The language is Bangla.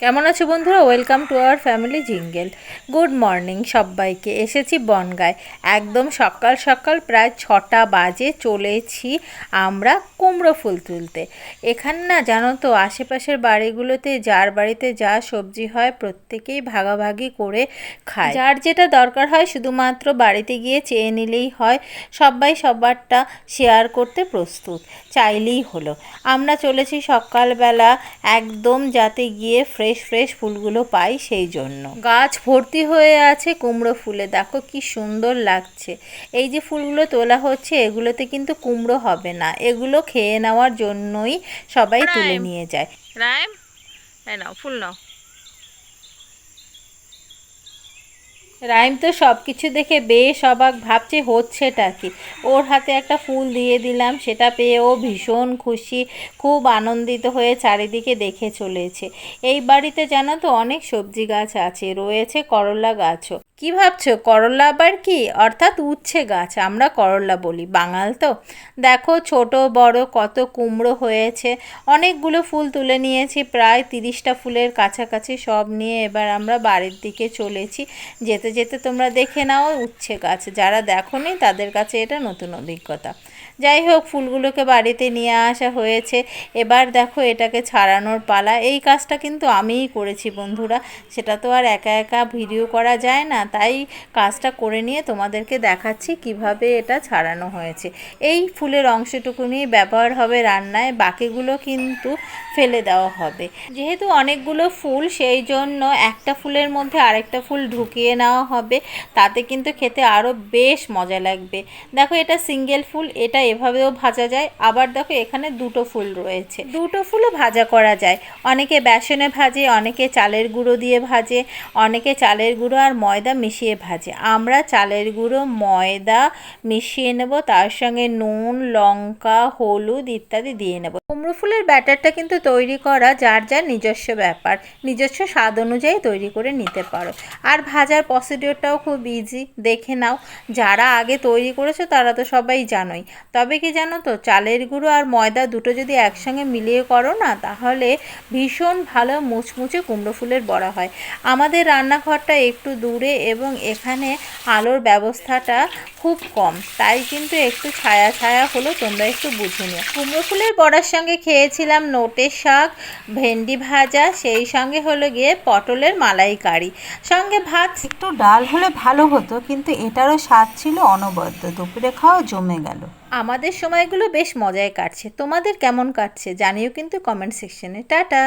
কেমন আছো বন্ধুরা? Welcome to our family jingle good morning সবাইকে। এসেছি বনগায়। একদম সকাল সকাল প্রায় ছটা বাজে চলেছি আমরা কুমড়ো ফুল তুলতে। এখানে না জানো তো, আশেপাশের বাড়িগুলোতে যার বাড়িতে যা সবজি হয় প্রত্যেকেই ভাগাভাগি করে খায়। যার যেটা দরকার হয় শুধুমাত্র বাড়িতে গিয়ে চেয়ে নিলেই হয়। সবাই সবারটা শেয়ার করতে প্রস্তুত, চাইলেই হলো। আমরা চলেছি সকালবেলা একদম যাতে গিয়ে ফ্রেশ ফ্রেশ ফ্রেশ ফুলগুলো পাই সেই জন্য। গাছ ভর্তি হয়ে আছে কুমড়ো ফুলে। দেখো কি সুন্দর লাগছে। এই যে ফুলগুলো তোলা হচ্ছে এগুলোতে কিন্তু কুমড়ো হবে না। এগুলো খেয়ে নেওয়ার জন্যই সবাই তুলে নিয়ে যায়। রায় নাও ফুল নাও। রাইম তো সব কিছু দেখে বেশ অবাক ভাবছে, হচ্ছেটা কি? ওর হাতে একটা ফুল দিয়ে দিলাম, সেটা পেয়ে ও ভীষণ খুশি, খুব আনন্দিত হয়ে চারিদিকে দেখে চলেছে। এই বাড়িতে জানো তো অনেক সবজি গাছ আছে, রয়েছে করলা গাছও। কি ভাবছ, করলা আবার কি? অর্থাৎ উচ্ছে গাছ, আমরা করলা বলি, বাঙাল তো। দেখো ছোট, বড়, কত কুমড়ো হয়েছে। অনেকগুলো ফুল তুলে নিয়েছি, প্রায় তিরিশটা ফুলের কাছাকাছি সব নিয়ে এবার আমরা বাড়ির দিকে চলেছি, যেতে যেতে তোমরা দেখে নাও উচ্ছে গাছ যারা দেখো তাদের কাছে এটা নতুন অভিজ্ঞতা। যাই হোক, ফুলগুলোকে বাড়িতে নিয়ে আসা হয়েছে। এবার দেখো এটাকে ছাড়ানোর পালা। এই কাজটা কিন্তু আমিই করেছি বন্ধুরা। সেটা তো আর একা একা ভিডিও করা যায় না। তাই কাজটা করে নিয়ে তোমাদেরকে দেখাচ্ছি কীভাবে এটা ছাড়ানো হয়েছে। এই ফুলের অংশটুকুনি ব্যবহার হবে রান্নায়, বাকিগুলো কিন্তু ফেলে দেওয়া হবে। যেহেতু অনেকগুলো ফুল, সেই জন্য একটা ফুলের মধ্যে আরেকটা ফুল ঢুকিয়ে নেওয়া হবে। তাতে কিন্তু খেতে আরও বেশ মজা লাগবে। দেখো এটা সিঙ্গেল ফুল, এটা এভাবেও ভাজা যায়। আবার দেখো এখানে দুটো ফুল রয়েছে। দুটো ফুলও ভাজা করা যায়। অনেকে বেসনে ভাজে, অনেকে চালের গুঁড়ো দিয়ে ভাজে, অনেকে চালের গুঁড়ো আর ময়দা মিশিয়ে ভাজে। আমরা চালের গুঁড়ো, ময়দা মিশিয়ে নেব, তার সঙ্গে নুন, লঙ্কা, হলুদ ইত্যাদি দিয়ে নেব। কুমড়ো ফুলের ব্যাটারটা কিন্তু তৈরি করা যার যার নিজস্ব ব্যাপার। নিজস্ব স্বাদ অনুযায়ী তৈরি করে নিতে পারো। আর ভাজার প্রসিডিওরটাও খুব ইজি দেখে নাও। যারা আগে তৈরি করেছ তারা তো সবাই জানোই। তবে কি জানো তো, চালের গুঁড়ো আর ময়দা দুটো যদি একসঙ্গে মিলিয়ে করো না, তাহলে ভীষণ ভালো মুচমুচে কুমড়ো ফুলের বড়া হয়। আমাদের রান্নাঘরটা একটু দূরে এবং এখানে আলোর ব্যবস্থাটা খুব কম। তাই কিন্তু একটু ছায়া ছায়া হলো, তোমরা একটু বুঝে নিও। কুমড়ো ফুলের বড়ার সঙ্গে খেয়েছিলাম নোটের শাক, ভেন্ডি ভাজা, সেই সঙ্গে হলো গিয়ে পটলের মালাইকারি। সঙ্গে ভাত, একটু ডাল হলে ভালো হতো, কিন্তু এটারও স্বাদ ছিল অনবদ্য। দুপুরে খাওয়া জমে গেল। আমাদের সময়গুলো বেশ মজায় কাটছে। তোমাদের কেমন কাটছে? জানিও কিন্তু কমেন্ট সেকশনে টাটা!